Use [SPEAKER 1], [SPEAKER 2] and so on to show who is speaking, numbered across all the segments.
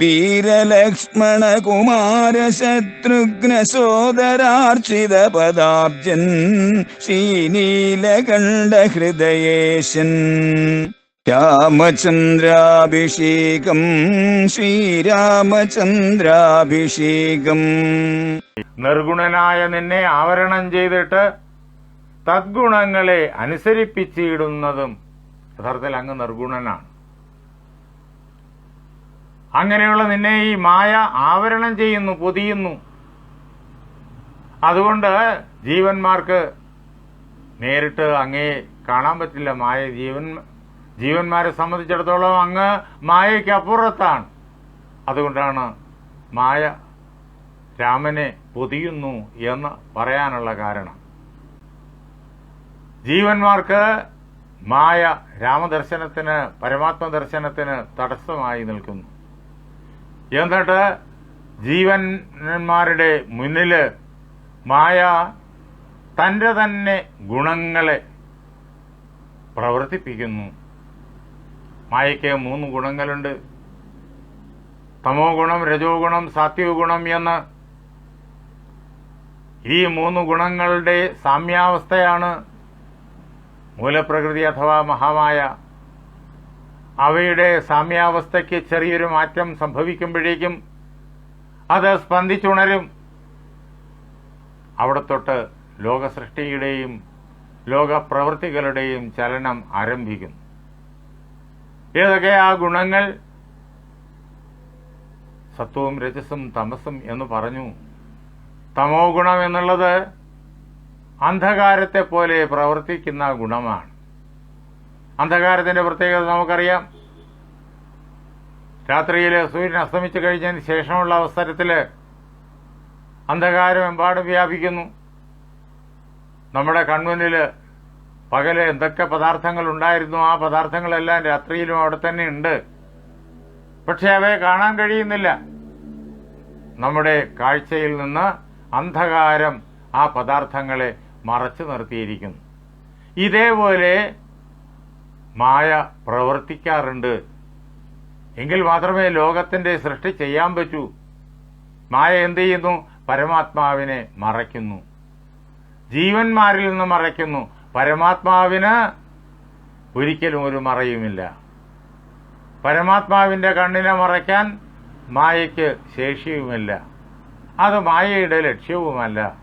[SPEAKER 1] വീരലക്ഷ്മണ കുമാര ശത്രുഘ്ന സോദരാർച്ചിത പദാബ്ജൻ ശ്രീനീലകണ്ഠ ഹൃദയേശൻ രാമചന്ദ്രാഭിഷേകം ശ്രീരാമചന്ദ്രാഭിഷേകം.
[SPEAKER 2] നിർഗുണനായ നിന്നെ ആവരണം ചെയ്തിട്ട് തദ്ഗുണങ്ങളെ അനുസരിപ്പിച്ചിടുന്നതും യഥാർത്ഥത്തിൽ അങ്ങ് നിർഗുണനാണ്. അങ്ങനെയുള്ള നിന്നെ ഈ മായ ആവരണം ചെയ്യുന്നു പൊതിയുന്നു. അതുകൊണ്ട് ജീവന്മാർക്ക് നേരിട്ട് അങ്ങേ കാണാൻ പറ്റില്ല. മായ ജീവൻ ജീവന്മാരെ സംബന്ധിച്ചിടത്തോളം അങ്ങ് മായയ്ക്ക് അപ്പുറത്താണ്. അതുകൊണ്ടാണ് മായ രാമനെ പൊതിയുന്നു എന്ന് പറയാനുള്ള കാരണം. ജീവന്മാർക്ക് മായ രാമദർശനത്തിന് പരമാത്മ ദർശനത്തിന് തടസ്സമായി നിൽക്കുന്നു. എന്നിട്ട് ജീവന്മാരുടെ മുന്നിൽ മായ തന്റെ തന്നെ ഗുണങ്ങളെ പ്രവർത്തിപ്പിക്കുന്നു. മായയ്ക്ക് മൂന്ന് ഗുണങ്ങളുണ്ട്. തമോ ഗുണം രജോ ഗുണം സാത്വിക ഗുണം എന്ന്. ഈ മൂന്ന് ഗുണങ്ങളുടെ സാമ്യാവസ്ഥയാണ് മൂലപ്രകൃതി അഥവാ മഹാമായ. അവയുടെ സാമ്യാവസ്ഥയ്ക്ക് ചെറിയൊരു മാറ്റം സംഭവിക്കുമ്പോഴേക്കും അത് സ്പന്ദിച്ചുണരും. അവിടെ തൊട്ട് ലോകസൃഷ്ടിയുടെയും ലോകപ്രവൃത്തികളുടെയും ചലനം ആരംഭിക്കുന്നു ഏതൊക്കെ ആ ഗുണങ്ങൾ? സത്വവും രജസും തമസും എന്ന് പറഞ്ഞു. തമോ ഗുണം എന്നുള്ളത് അന്ധകാരത്തെ പോലെ പ്രവർത്തിക്കുന്ന ഗുണമാണ്. അന്ധകാരത്തിന്റെ പ്രത്യേകത നമുക്കറിയാം. രാത്രിയിൽ സൂര്യൻ അസ്തമിച്ചു കഴിഞ്ഞതിന് ശേഷമുള്ള അവസരത്തിൽ അന്ധകാരം എമ്പാടും വ്യാപിക്കുന്നു. നമ്മുടെ കൺമുന്നിൽ പകൽ എന്തൊക്കെ പദാർത്ഥങ്ങൾ ഉണ്ടായിരുന്നു ആ പദാർത്ഥങ്ങളെല്ലാം രാത്രിയിലും അവിടെ തന്നെ ഉണ്ട്. പക്ഷെ അവയെ കാണാൻ കഴിയുന്നില്ല. നമ്മുടെ കാഴ്ചയിൽ നിന്ന് അന്ധകാരം ആ പദാർത്ഥങ്ങളെ മറച്ചു നിർത്തിയിരിക്കുന്നു. ഇതേപോലെ മായ പ്രവർത്തിക്കാറുണ്ട്. എങ്കിൽ മാത്രമേ ലോകത്തിന്റെ സൃഷ്ടി ചെയ്യാൻ പറ്റൂ. മായ എന്ത് ചെയ്യുന്നു? പരമാത്മാവിനെ മറയ്ക്കുന്നു. ജീവന്മാരിൽ നിന്ന് മറയ്ക്കുന്നു. പരമാത്മാവിന് ഒരിക്കലും ഒരു മറയുമില്ല. പരമാത്മാവിന്റെ കണ്ണിനെ മറയ്ക്കാൻ മായയ്ക്ക് ശേഷിയുമില്ല. അത് മായയുടെ ലക്ഷ്യവുമല്ല.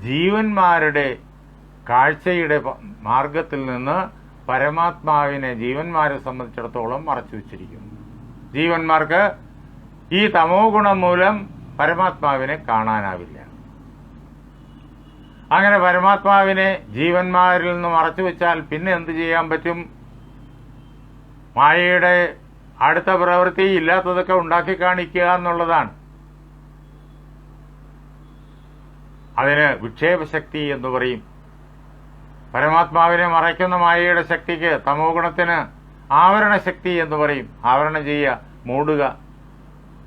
[SPEAKER 2] ജീവന്മാരുടെ കാഴ്ചയുടെ മാർഗത്തിൽ നിന്ന് പരമാത്മാവിനെ ജീവന്മാരെ സംബന്ധിച്ചിടത്തോളം മറച്ചു വച്ചിരിക്കുന്നു. ജീവന്മാർക്ക് ഈ തമോ ഗുണം മൂലം പരമാത്മാവിനെ കാണാനാവില്ല. അങ്ങനെ പരമാത്മാവിനെ ജീവന്മാരിൽ നിന്ന് മറച്ചു വെച്ചാൽ പിന്നെ എന്ത് ചെയ്യാൻ പറ്റും? മായയുടെ അടുത്ത പ്രവൃത്തി ഇല്ലാത്തതൊക്കെ ഉണ്ടാക്കി കാണിക്കുക എന്നുള്ളതാണ്. അതിന് വിക്ഷേപശക്തി എന്ന് പറയും. പരമാത്മാവിനെ മറയ്ക്കുന്ന മായയുടെ ശക്തിക്ക് ആവരണ ശക്തി എന്ന് പറയും. ആവരണം ചെയ്യുക മൂടുക.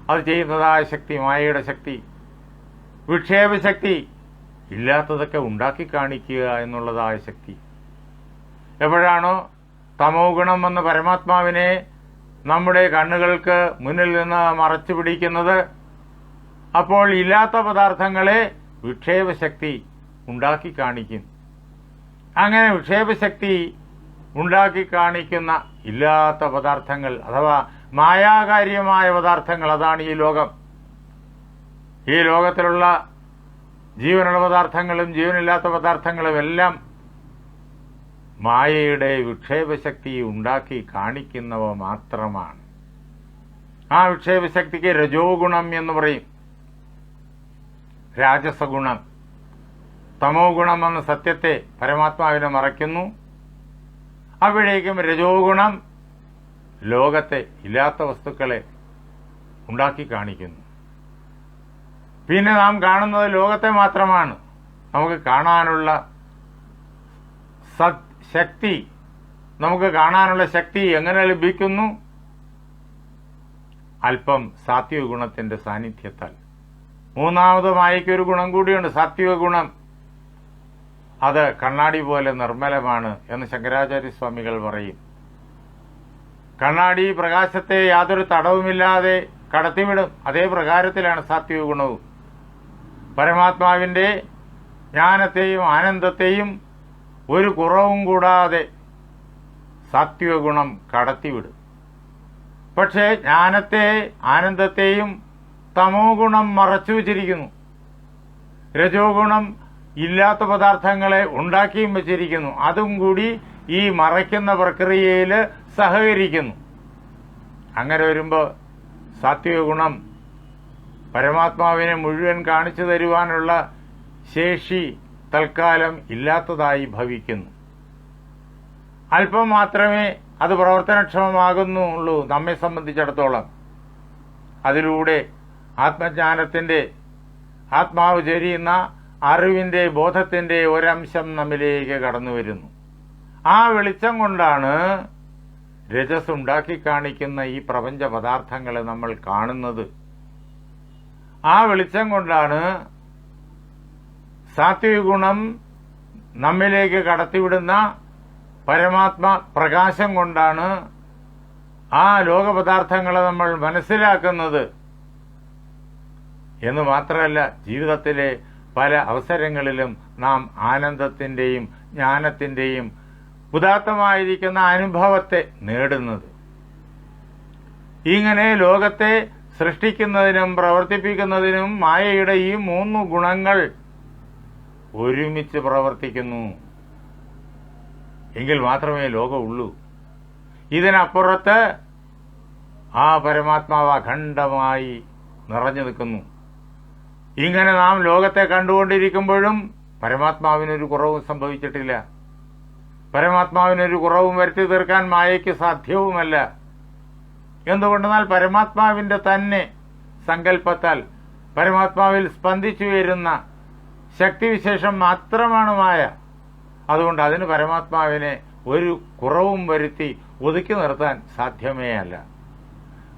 [SPEAKER 2] അത് ചെയ്യുന്നതായ ശക്തി മായയുടെ ശക്തി. വിക്ഷേപശക്തി ഇല്ലാത്തതൊക്കെ ഉണ്ടാക്കി കാണിക്കുക എന്നുള്ളതായ ശക്തി. എപ്പോഴാണോ തമോ ഗുണം എന്ന പരമാത്മാവിനെ നമ്മുടെ കണ്ണുകൾക്ക് മുന്നിൽ നിന്ന് മറച്ചു പിടിക്കുന്നത് അപ്പോൾ ഇല്ലാത്ത പദാർത്ഥങ്ങളെ വിക്ഷേപശക്തി ഉണ്ടാക്കി കാണിക്കും. അങ്ങനെ വിക്ഷേപശക്തി ഉണ്ടാക്കി കാണിക്കുന്ന ഇല്ലാത്ത പദാർത്ഥങ്ങൾ അഥവാ മായാകാര്യമായ പദാർത്ഥങ്ങൾ അതാണ് ഈ ലോകം. ഈ ലോകത്തിലുള്ള ജീവനുള്ള പദാർത്ഥങ്ങളും ജീവനില്ലാത്ത പദാർത്ഥങ്ങളും എല്ലാം മായയുടെ വിക്ഷേപശക്തി ഉണ്ടാക്കി കാണിക്കുന്നവ മാത്രമാണ്. ആ വിക്ഷേപശക്തിക്ക് രജോ ഗുണം എന്ന് പറയും. രാജസഗുണം. തമോ ഗുണം എന്ന സത്യത്തെ പരമാത്മാവിനെ മറയ്ക്കുന്നു. അവിടേക്കും രജോ ഗുണം ലോകത്തെ ഇല്ലാത്ത വസ്തുക്കളെ ഉണ്ടാക്കി കാണിക്കുന്നു. പിന്നെ നാം കാണുന്നത് ലോകത്തെ മാത്രമാണ്. നമുക്ക് കാണാനുള്ള സത് ശക്തി നമുക്ക് കാണാനുള്ള ശക്തി എങ്ങനെ ലഭിക്കുന്നു? അല്പം സാത്വിക ഗുണത്തിന്റെ സാന്നിധ്യത്താൽ മൂന്നാമതുമായിക്കൊരു ഗുണം കൂടിയുണ്ട് സാത്വിക ഗുണം അത് കണ്ണാടി പോലെ നിർമ്മലമാണ് എന്ന് ശങ്കരാചാര്യ സ്വാമികൾ പറയും. കണ്ണാടി പ്രകാശത്തെ യാതൊരു തടവുമില്ലാതെ കടത്തിവിടും. അതേ പ്രകാരത്തിലാണ് സാത്വിക ഗുണവും പരമാത്മാവിന്റെ ജ്ഞാനത്തെയും ആനന്ദത്തെയും ഒരു കുറവും കൂടാതെ സാത്വിക കടത്തിവിടും. പക്ഷേ ജ്ഞാനത്തെ ആനന്ദത്തെയും തമോ ഗുണം മറച്ചു വച്ചിരിക്കുന്നു. രജോ ഗുണം ഇല്ലാത്ത പദാർത്ഥങ്ങളെ ഉണ്ടാക്കിയും വച്ചിരിക്കുന്നു. അതും കൂടി ഈ മറയ്ക്കുന്ന പ്രക്രിയയിൽ സഹകരിക്കുന്നു. അങ്ങനെ വരുമ്പോൾ സാത്വിക ഗുണം പരമാത്മാവിനെ മുഴുവൻ കാണിച്ചു തരുവാനുള്ള ശേഷി തൽക്കാലം ഇല്ലാത്തതായി ഭവിക്കുന്നു. അല്പം മാത്രമേ അത് പ്രവർത്തനക്ഷമമാകുന്നുള്ളൂ നമ്മെ സംബന്ധിച്ചിടത്തോളം. അതിലൂടെ ആത്മജ്ഞാനത്തിന്റെ ആത്മാവ് ചെരിയുന്ന അറിവിന്റെ ബോധത്തിന്റെ ഒരംശം നമ്മിലേക്ക് കടന്നു വരുന്നു. ആ വെളിച്ചം കൊണ്ടാണ് രജസ് ഉണ്ടാക്കി കാണിക്കുന്ന ഈ പ്രപഞ്ച പദാർത്ഥങ്ങളെ നമ്മൾ കാണുന്നത്. ആ വെളിച്ചം കൊണ്ടാണ് സാത്വിക ഗുണം നമ്മിലേക്ക് കടത്തിവിടുന്ന പരമാത്മ പ്രകാശം കൊണ്ടാണ് ആ ലോകപദാർത്ഥങ്ങളെ നമ്മൾ മനസ്സിലാക്കുന്നത്. എന്ന് മാത്രമല്ല ജീവിതത്തിലെ പല അവസരങ്ങളിലും നാം ആനന്ദത്തിന്റെയും ജ്ഞാനത്തിന്റെയും ഉദാത്തമായിരിക്കുന്ന അനുഭവത്തെ നേടുന്നത്. ഇങ്ങനെ ലോകത്തെ സൃഷ്ടിക്കുന്നതിനും പ്രവർത്തിപ്പിക്കുന്നതിനും മായയുടെ ഈ മൂന്ന് ഗുണങ്ങൾ ഒരുമിച്ച് പ്രവർത്തിക്കുന്നു. എങ്കിൽ മാത്രമേ ലോകമുള്ളൂ ഇതിനപ്പുറത്ത് ആ പരമാത്മാവ് അഖണ്ഡമായി നിറഞ്ഞു നിൽക്കുന്നു. ഇങ്ങനെ നാം ലോകത്തെ കണ്ടുകൊണ്ടിരിക്കുമ്പോഴും പരമാത്മാവിനൊരു കുറവും സംഭവിച്ചിട്ടില്ല. പരമാത്മാവിനൊരു കുറവും വരുത്തി തീർക്കാൻ മായയ്ക്ക് സാധ്യവുമല്ല. എന്തുകൊണ്ടെന്നാൽ പരമാത്മാവിന്റെ തന്നെ സങ്കല്പത്താൽ പരമാത്മാവിൽ സ്പന്ദിച്ചു വരുന്ന ശക്തിവിശേഷം മാത്രമാണ് മായ. അതുകൊണ്ട് അതിന് പരമാത്മാവിനെ ഒരു കുറവും വരുത്തി ഒതുക്കി നിർത്താൻ സാധ്യമേ അല്ല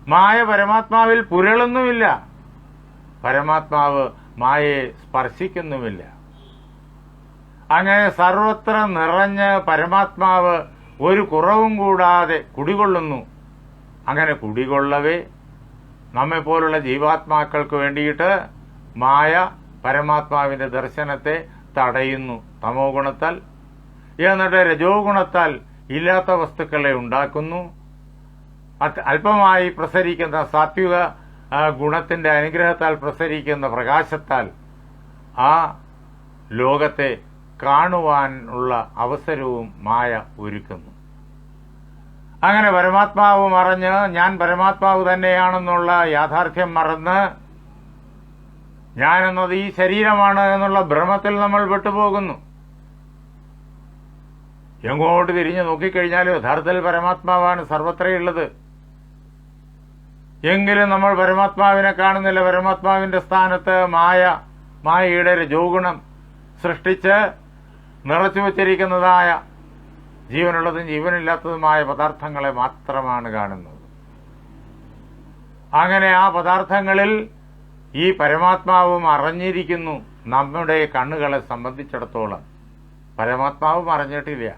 [SPEAKER 2] മായ പരമാത്മാവിൽ പുരളുന്നുമില്ല. പരമാത്മാവ് മായയെ സ്പർശിക്കുന്നുമില്ല. അങ്ങനെ സർവത്ര നിറഞ്ഞ് പരമാത്മാവ് ഒരു കുറവും കൂടാതെ കുടികൊള്ളുന്നു. അങ്ങനെ കുടികൊള്ളവേ നമ്മെപ്പോലുള്ള ജീവാത്മാക്കൾക്ക് വേണ്ടിയിട്ട് മായ പരമാത്മാവിന്റെ ദർശനത്തെ തടയുന്നു. തമോ ഗുണത്താൽ എന്നിട്ട് രജോ ഗുണത്താൽ ഇല്ലാത്ത വസ്തുക്കളെ ഉണ്ടാക്കുന്നു. അല്പമായി പ്രസരിക്കുന്ന സാത്വിക ആ, ഗുണത്തിന്റെ അനുഗ്രഹത്താൽ പ്രസരിക്കുന്ന പ്രകാശത്താൽ ആ ലോകത്തെ കാണുവാനുള്ള അവസരവും മായ ഒരുക്കുന്നു. അങ്ങനെ പരമാത്മാവ് മറഞ്ഞ് ഞാൻ പരമാത്മാവ് തന്നെയാണെന്നുള്ള യാഥാർത്ഥ്യം മറന്ന് ഞാനെന്നത് ഈ ശരീരമാണ് എന്നുള്ള ഭ്രമത്തിൽ നമ്മൾ വിട്ടുപോകുന്നു എങ്ങോട്ട് തിരിഞ്ഞു നോക്കിക്കഴിഞ്ഞാലും യഥാർത്ഥത്തിൽ പരമാത്മാവാണ് സർവത്രയുള്ളത്. എങ്കിലും നമ്മൾ പരമാത്മാവിനെ കാണുന്നില്ല. പരമാത്മാവിന്റെ സ്ഥാനത്ത് മായ മായയുടെ രജോഗുണം സൃഷ്ടിച്ച് നിറച്ചു വച്ചിരിക്കുന്നതായ ജീവനുള്ളതും ജീവനില്ലാത്തതുമായ പദാർത്ഥങ്ങളെ മാത്രമാണ് കാണുന്നത്. അങ്ങനെ ആ പദാർത്ഥങ്ങളിൽ ഈ പരമാത്മാവും അറിഞ്ഞിരിക്കുന്നു. നമ്മുടെ കണ്ണുകളെ സംബന്ധിച്ചിടത്തോളം പരമാത്മാവ് അറിഞ്ഞിട്ടില്ല.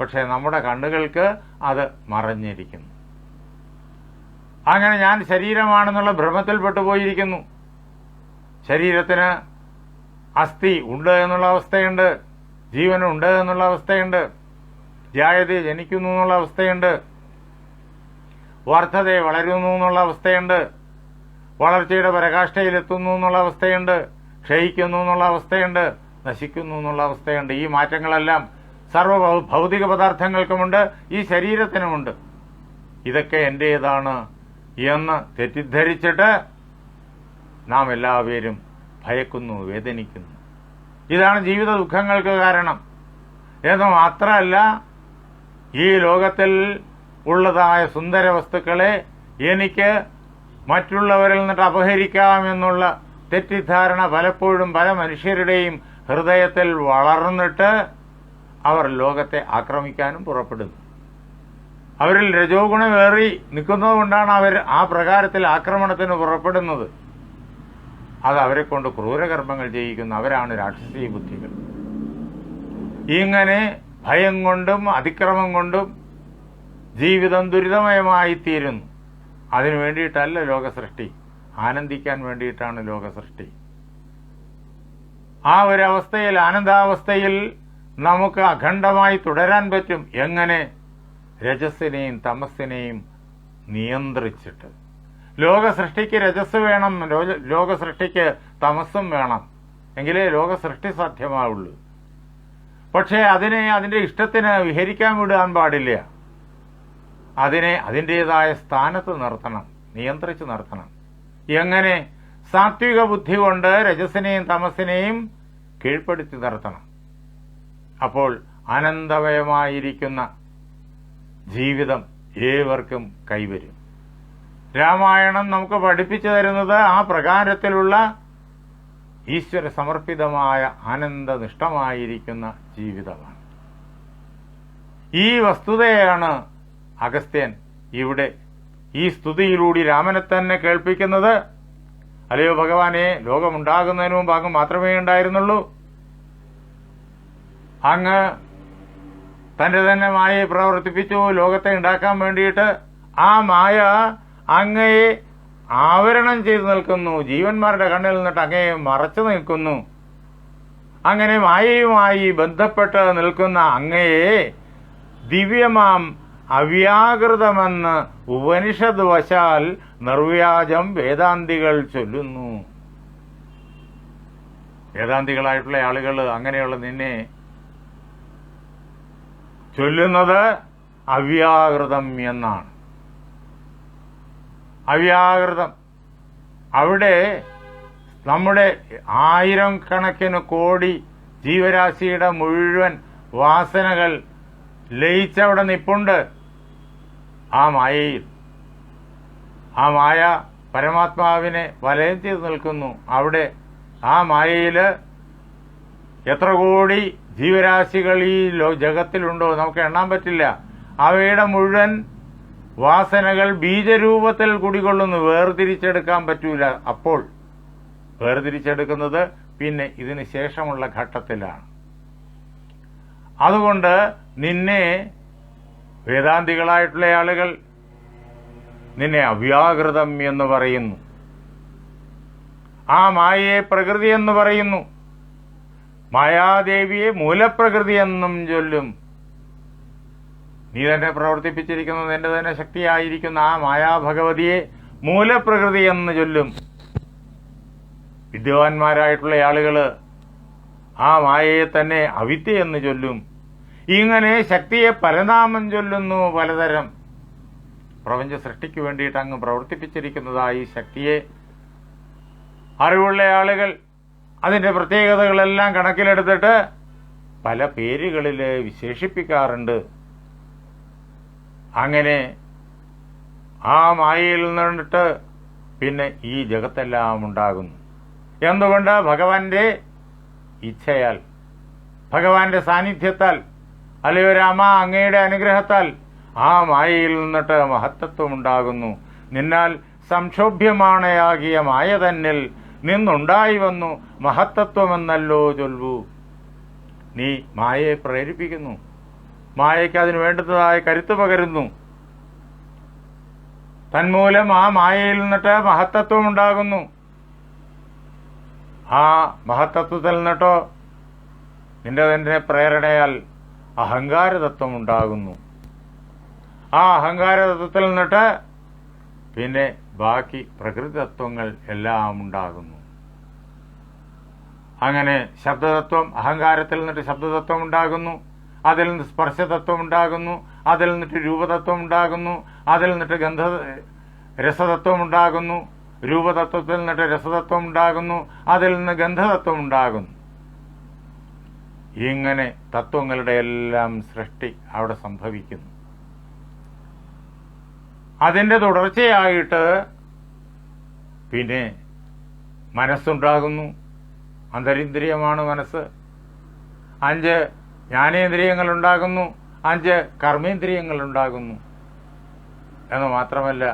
[SPEAKER 2] പക്ഷേ നമ്മുടെ കണ്ണുകൾക്ക് അത് മറഞ്ഞിരിക്കുന്നു. അങ്ങനെ ഞാൻ ശരീരമാണെന്നുള്ള ഭ്രമത്തിൽപ്പെട്ടു പോയിരിക്കുന്നു ശരീരത്തിന് അസ്ഥി ഉണ്ട് എന്നുള്ള അവസ്ഥയുണ്ട്. ജീവനുണ്ട് എന്നുള്ള അവസ്ഥയുണ്ട്. ജായത ജനിക്കുന്നു എന്നുള്ള അവസ്ഥയുണ്ട്. വർദ്ധത വളരുന്നു എന്നുള്ള അവസ്ഥയുണ്ട്. വളർച്ചയുടെ പരകാഷ്ഠയിലെത്തുന്നു എന്നുള്ള അവസ്ഥയുണ്ട്. ക്ഷയിക്കുന്നു എന്നുള്ള അവസ്ഥയുണ്ട്. നശിക്കുന്നു എന്നുള്ള അവസ്ഥയുണ്ട്. ഈ മാറ്റങ്ങളെല്ലാം സർവ ഭൗതിക പദാർത്ഥങ്ങൾക്കുമുണ്ട്. ഈ ശരീരത്തിനുമുണ്ട്. ഇതൊക്കെ എന്റേതാണ് എന്ന് തെറ്റിദ്ധരിച്ചിട്ട് നാം എല്ലാവരും ഭയക്കുന്നു വേദനിക്കുന്നു. ഇതാണ് ജീവിത ദുഃഖങ്ങൾക്ക് കാരണം. എന്ന് മാത്രമല്ല ഈ ലോകത്തിൽ ഉള്ളതായ സുന്ദര വസ്തുക്കളെ എനിക്ക് മറ്റുള്ളവരിൽ നിന്നിട്ട് അപഹരിക്കാമെന്നുള്ള തെറ്റിദ്ധാരണ പലപ്പോഴും പല മനുഷ്യരുടെയും ഹൃദയത്തിൽ വളർന്നിട്ട് അവർ ലോകത്തെ ആക്രമിക്കാനും പുറപ്പെടുന്നു. അവരിൽ രജോ ഗുണമേറി നിൽക്കുന്നതുകൊണ്ടാണ് അവർ ആ പ്രകാരത്തിൽ ആക്രമണത്തിന് പുറപ്പെടുന്നത്. അത് അവരെ കൊണ്ട് ക്രൂരകർമ്മങ്ങൾ ചെയ്യിക്കുന്ന അവരാണ് രാക്ഷസീയ ബുദ്ധികൾ. ഇങ്ങനെ ഭയം കൊണ്ടും അതിക്രമം കൊണ്ടും ജീവിതം ദുരിതമയമായി തീരുന്നു. അതിനു വേണ്ടിയിട്ടല്ല ലോക സൃഷ്ടി ആനന്ദിക്കാൻ വേണ്ടിയിട്ടാണ് ലോകസൃഷ്ടി. ആ ഒരു അവസ്ഥയിൽ ആനന്ദാവസ്ഥയിൽ നമുക്ക് അഖണ്ഡമായി തുടരാൻ പറ്റും. എങ്ങനെ? രജസ്സിനെയും തമസ്സിനെയും നിയന്ത്രിച്ചിട്ട്. ലോക സൃഷ്ടിക്ക് രജസ് വേണം ലോക സൃഷ്ടിക്ക് തമസ്സും വേണം. എങ്കിലേ ലോക സൃഷ്ടി സാധ്യമാവുള്ളൂ. പക്ഷേ അതിനെ അതിന്റെ ഇഷ്ടത്തിന് വിഹരിക്കാൻ വിടാൻ പാടില്ല. അതിനെ അതിന്റെതായ സ്ഥാനത്ത് നിർത്തണം നിയന്ത്രിച്ച് നിർത്തണം. എങ്ങനെ? സാത്വിക ബുദ്ധി കൊണ്ട് രജസിനെയും തമസിനെയും കീഴ്പ്പെടുത്തി നിർത്തണം. അപ്പോൾ ആനന്ദമയമായിരിക്കുന്ന ജീവിതം ഏവർക്കും കൈവരും. രാമായണം നമുക്ക് പഠിപ്പിച്ചു തരുന്നത് ആ പ്രകാരത്തിലുള്ള ഈശ്വര സമർപ്പിതമായ ആനന്ദനിഷ്ഠമായിരിക്കുന്ന ജീവിതമാണ്. ഈ വസ്തുതയാണ് അഗസ്ത്യൻ ഇവിടെ ഈ സ്തുതിയിലൂടെ രാമനെ തന്നെ കേൾപ്പിക്കുന്നത്. അല്ലയോ ഭഗവാനെ ലോകമുണ്ടാകുന്നതിന് മുമ്പ് അങ്ങ് മാത്രമേ ഉണ്ടായിരുന്നുള്ളൂ. അങ്ങ് തന്റെ തന്നെ മായയെ പ്രവർത്തിപ്പിച്ചു. ലോകത്തെ ഉണ്ടാക്കാൻ വേണ്ടിയിട്ട് ആ മായ അങ്ങയെ ആവരണം ചെയ്തു നിൽക്കുന്നു. ജീവന്മാരുടെ കണ്ണിൽ നിന്നിട്ട് അങ്ങയെ മറച്ചു നിൽക്കുന്നു. അങ്ങനെ മായയുമായി ബന്ധപ്പെട്ട് നിൽക്കുന്ന അങ്ങയെ ദിവ്യമാം അവ്യാകൃതമെന്ന് ഉപനിഷത് വശാൽ നിർവ്യാജം വേദാന്തികൾ ചൊല്ലുന്നു. വേദാന്തികളായിട്ടുള്ള ആളുകൾ അങ്ങനെയുള്ള നിന്നെ ചൊല്ലുന്നത് അവ്യാകൃതം എന്നാണ്. അവ്യാകൃതം. അവിടെ നമ്മുടെ ആയിരം കണക്കിന് കോടി ജീവരാശിയുടെ മുഴുവൻ വാസനകൾ ലയിച്ചവിടെ നിപ്പുണ്ട്. ആ മായയിൽ. ആ മായ പരമാത്മാവിനെ വലയം ചെയ്ത് നിൽക്കുന്നു. അവിടെ ആ മായയിൽ എത്ര കോടി ജീവരാശികൾ ഈ ജഗത്തിലുണ്ടോ? നമുക്ക് എണ്ണാൻ പറ്റില്ല. അവയുടെ മുഴുവൻ വാസനകൾ ബീജരൂപത്തിൽ കുടികൊള്ളുന്നു. വേർതിരിച്ചെടുക്കാൻ പറ്റൂല. അപ്പോൾ വേർതിരിച്ചെടുക്കുന്നത് പിന്നെ ഇതിന് ശേഷമുള്ള ഘട്ടത്തിലാണ്. അതുകൊണ്ട് നിന്നെ വേദാന്തികളായിട്ടുള്ള ആളുകൾ നിന്നെ അവ്യാകൃതം എന്ന് പറയുന്നു. ആ മായയെ പ്രകൃതി എന്ന് പറയുന്നു. മായാദേവിയെ മൂലപ്രകൃതി എന്നും ചൊല്ലും. നീ തന്നെ പ്രവർത്തിപ്പിച്ചിരിക്കുന്നത് നിന്റെ തന്നെ ശക്തിയായിരിക്കുന്ന ആ മായാഭഗവതിയെ മൂലപ്രകൃതി എന്ന് ചൊല്ലും. വിദ്വാൻമാരായിട്ടുള്ള ആളുകൾ ആ മായയെ തന്നെ അവിദ്യ എന്ന് ചൊല്ലും. ഇങ്ങനെ ശക്തിയെ പരനാമം ചൊല്ലുന്നു പലതരം. പ്രപഞ്ച സൃഷ്ടിക്ക് വേണ്ടിയിട്ട് അങ്ങ് പ്രവർത്തിപ്പിച്ചിരിക്കുന്നതായി ശക്തിയെ. അറിവുള്ള ആളുകൾ അതിന്റെ പ്രത്യേകതകളെല്ലാം കണക്കിലെടുത്തിട്ട് പല പേരുകളിൽ വിശേഷിപ്പിക്കാറുണ്ട്. അങ്ങനെ ആ മായയിൽ നിന്നിട്ട് പിന്നെ ഈ ജഗത്തെല്ലാം ഉണ്ടാകുന്നു. എന്തുകൊണ്ട്? ഭഗവാന്റെ ഇച്ഛയാൽ ഭഗവാന്റെ സാന്നിധ്യത്താൽ അല്ലയോ രാമ അങ്ങയുടെ അനുഗ്രഹത്താൽ ആ മായയിൽ നിന്നിട്ട് മഹത്തത്വമുണ്ടാകുന്നു നിന്നാൽ സംക്ഷോഭ്യമാണയാകിയ മായ തന്നിൽ നിന്നുണ്ടായി വന്നു. മഹത്തത്വമെന്നല്ലോ ചൊൽവു. നീ മായയെ പ്രേരിപ്പിക്കുന്നു. മായയ്ക്ക് അതിന് വേണ്ടതായ കരുത്ത് പകരുന്നു. തന്മൂലം ആ മായയിൽ നിന്നിട്ട് മഹത്തത്വം ഉണ്ടാകുന്നു ആ മഹത്തത്വത്തിൽ നിന്നിട്ടോ നിന്റെ തന്നെ പ്രേരണയാൽ അഹങ്കാരതത്വം ഉണ്ടാകുന്നു ആ അഹങ്കാരതത്വത്തിൽ നിന്നിട്ട് പിന്നെ ബാക്കി പ്രകൃതിതത്വങ്ങൾ എല്ലാം ഉണ്ടാകുന്നു. അങ്ങനെ ശബ്ദതത്വം അഹങ്കാരത്തിൽ നിന്നിട്ട് ശബ്ദതത്വം ഉണ്ടാകുന്നു. അതിൽ നിന്ന് സ്പർശതത്വം ഉണ്ടാകുന്നു. അതിൽ നിന്നിട്ട് രൂപതത്വം ഉണ്ടാകുന്നു. അതിൽ നിന്നിട്ട് ഗന്ധ രസതത്വം ഉണ്ടാകുന്നു. രൂപതത്വത്തിൽ നിന്നിട്ട് രസതത്വം ഉണ്ടാകുന്നു. അതിൽ നിന്ന് ഗന്ധതത്വം ഉണ്ടാകുന്നു. ഇങ്ങനെ തത്വങ്ങളുടെ എല്ലാം സൃഷ്ടി അവിടെ സംഭവിക്കുന്നു. അതിന്റെ തുടർച്ചയായിട്ട് പിന്നെ മനസ്സുണ്ടാകുന്നു. അന്തരിന്ദ്രിയമാണ് മനസ്സ്. അഞ്ച് ജ്ഞാനേന്ദ്രിയങ്ങൾ ഉണ്ടാകുന്നു അഞ്ച് കർമ്മേന്ദ്രിയങ്ങൾ ഉണ്ടാകുന്നു എന്ന് മാത്രമല്ല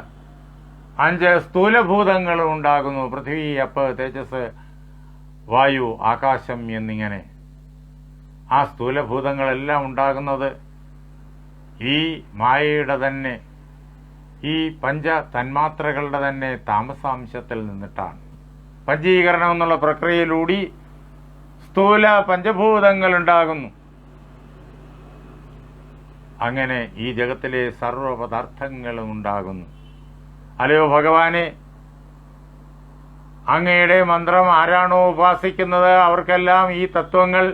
[SPEAKER 2] അഞ്ച് സ്ഥൂലഭൂതങ്ങളും ഉണ്ടാകുന്നു. പൃഥ്വി അപ്പ് തേജസ് വായു ആകാശം എന്നിങ്ങനെ. ആ സ്ഥൂലഭൂതങ്ങളെല്ലാം ഉണ്ടാകുന്നത് ഈ മായയുടെ തന്നെ. ഈ പഞ്ച തന്മാത്രകളുടെ തന്നെ താമസാംശത്തിൽ നിന്നിട്ടാണ്. പഞ്ചീകരണം എന്നുള്ള പ്രക്രിയയിലൂടി സ്ഥൂല പഞ്ചഭൂതങ്ങൾ ഉണ്ടാകുന്നു അങ്ങനെ ഈ ജഗത്തിലെ സർവ പദാർത്ഥങ്ങളും ഉണ്ടാകുന്നു. അല്ലയോ ഭഗവാനെ അങ്ങയുടെ മന്ത്രം ആരാണോ ഉപാസിക്കുന്നത്? അവർക്കെല്ലാം ഈ തത്വങ്ങൾ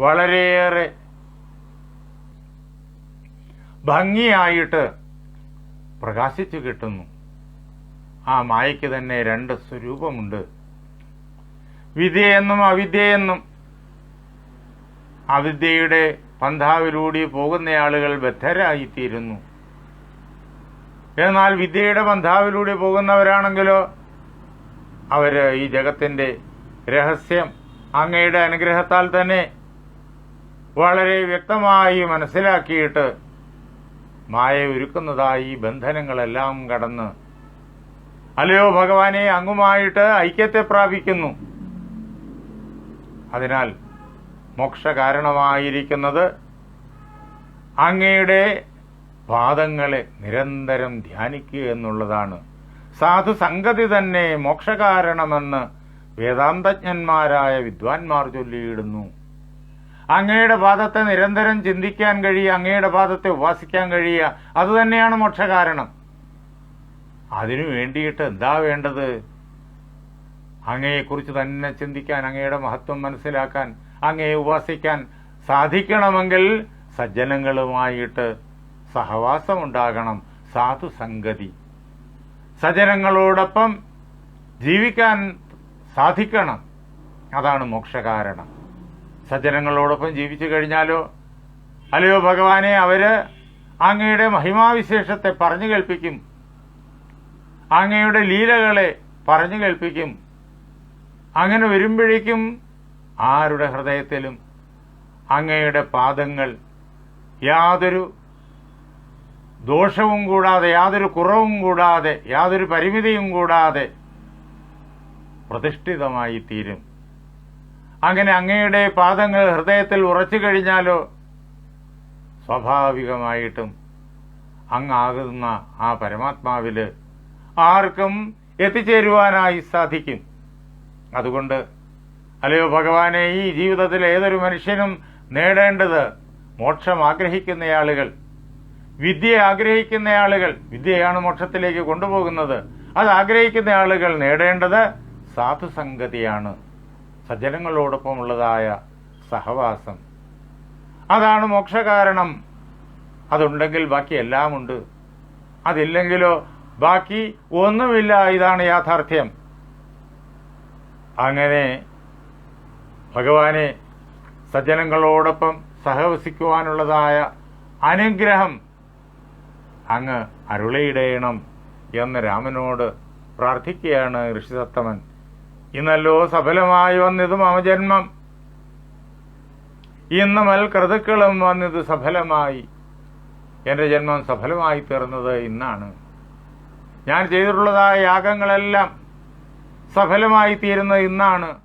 [SPEAKER 2] വളരെയേറെ ഭംഗിയായിട്ട് പ്രകാശിച്ചു കിട്ടുന്നു. ആ മായയ്ക്ക് തന്നെ രണ്ട് സ്വരൂപമുണ്ട്. വിദ്യയെന്നും അവിദ്യയെന്നും അവിദ്യയുടെ പന്ഥാവിലൂടെ പോകുന്ന ആളുകൾ ബദ്ധരായിത്തീരുന്നു. എന്നാൽ വിദ്യയുടെ പന്ഥാവിലൂടെ പോകുന്നവരാണെങ്കിലോ അവർ ഈ ജഗത്തിന്റെ രഹസ്യം അങ്ങയുടെ അനുഗ്രഹത്താൽ തന്നെ വളരെ വ്യക്തമായി മനസ്സിലാക്കിയിട്ട് മായ ഒരുക്കുന്നതായി ബന്ധനങ്ങളെല്ലാം കടന്ന് അല്ലയോ ഭഗവാനെ അങ്ങുമായിട്ട് ഐക്യത്തെ പ്രാപിക്കുന്നു. അതിനാൽ മോക്ഷകാരണമായിരിക്കുന്നത് അങ്ങയുടെ പാദങ്ങളെ നിരന്തരം ധ്യാനിക്കുക എന്നുള്ളതാണ്. സാധു സംഗതി തന്നെ മോക്ഷകാരണമെന്ന് വേദാന്തജ്ഞന്മാരായ വിദ്വാൻമാർ ചൊല്ലിയിടുന്നു. അങ്ങയുടെ പാദത്തെ നിരന്തരം ചിന്തിക്കാൻ കഴിയുക അങ്ങയുടെ പാദത്തെ ഉപാസിക്കാൻ കഴിയുക. അതുതന്നെയാണ് മോക്ഷകാരണം. അതിനു വേണ്ടിയിട്ട് എന്താ വേണ്ടത്? അങ്ങയെക്കുറിച്ച് തന്നെ ചിന്തിക്കാൻ അങ്ങയുടെ മഹത്വം മനസ്സിലാക്കാൻ അങ്ങയെ ഉപാസിക്കാൻ സാധിക്കണമെങ്കിൽ സജ്ജനങ്ങളുമായിട്ട് സഹവാസമുണ്ടാകണം. സാധുസംഗതി. സജ്ജനങ്ങളോടൊപ്പം ജീവിക്കാൻ സാധിക്കണം. അതാണ് മോക്ഷകാരണം. സജ്ജനങ്ങളോടൊപ്പം ജീവിച്ചു കഴിഞ്ഞാലോ? അല്ലയോ ഭഗവാനെ അവർ അങ്ങയുടെ മഹിമാവിശേഷത്തെ പറഞ്ഞു കേൾപ്പിക്കും. അങ്ങയുടെ ലീലകളെ പറഞ്ഞു കേൾപ്പിക്കും. അങ്ങനെ വരുമ്പോഴേക്കും ആരുടെ ഹൃദയത്തിലും അങ്ങയുടെ പാദങ്ങൾ യാതൊരു ദോഷവും കൂടാതെ യാതൊരു കുറവും കൂടാതെ യാതൊരു പരിമിതിയും കൂടാതെ പ്രതിഷ്ഠിതമായി തീരും അങ്ങനെ അങ്ങയുടെ പാദങ്ങൾ ഹൃദയത്തിൽ ഉറച്ചു കഴിഞ്ഞാലോ? സ്വാഭാവികമായിട്ടും അങ്ങാകുന്ന ആ പരമാത്മാവിൽ ആർക്കും എത്തിച്ചേരുവാനായി സാധിക്കും. അതുകൊണ്ട് അല്ലയോ ഭഗവാനെ ഈ ജീവിതത്തിൽ ഏതൊരു മനുഷ്യനും നേടേണ്ടത് മോക്ഷം ആഗ്രഹിക്കുന്ന ആളുകൾ വിദ്യ ആഗ്രഹിക്കുന്ന ആളുകൾ വിദ്യയാണ് മോക്ഷത്തിലേക്ക് കൊണ്ടുപോകുന്നത്. അത് ആഗ്രഹിക്കുന്ന ആളുകൾ നേടേണ്ടത് സാധുസംഗതിയാണ്. സജ്ജനങ്ങളോടൊപ്പമുള്ളതായ സഹവാസം. അതാണ് മോക്ഷകാരണം. അതുണ്ടെങ്കിൽ ബാക്കി എല്ലാം ഉണ്ട് അതില്ലെങ്കിലോ ബാക്കി ഒന്നുമില്ല ഇതാണ് യാഥാർത്ഥ്യം. അങ്ങനെ ഭഗവാനെ സജ്ജനങ്ങളോടൊപ്പം സഹവസിക്കുവാനുള്ളതായ അനുഗ്രഹം അങ്ങ് അരുളയിടയണം എന്ന് രാമനോട് പ്രാർത്ഥിക്കുകയാണ് ഋഷിസത്തമൻ ഇന്നല്ലോ സഫലമായി വന്നിത് മമജന്മം ഇന്ന് മൽകൃതുക്കളും വന്നിത് സഫലമായി. എന്റെ ജന്മം സഫലമായി തീർന്നത് ഇന്നാണ്. ഞാൻ ചെയ്തിട്ടുള്ളതായ യാഗങ്ങളെല്ലാം സഫലമായി തീരുന്നത് ഇന്നാണ്.